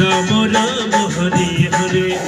Ram Ram Hare Hare Hare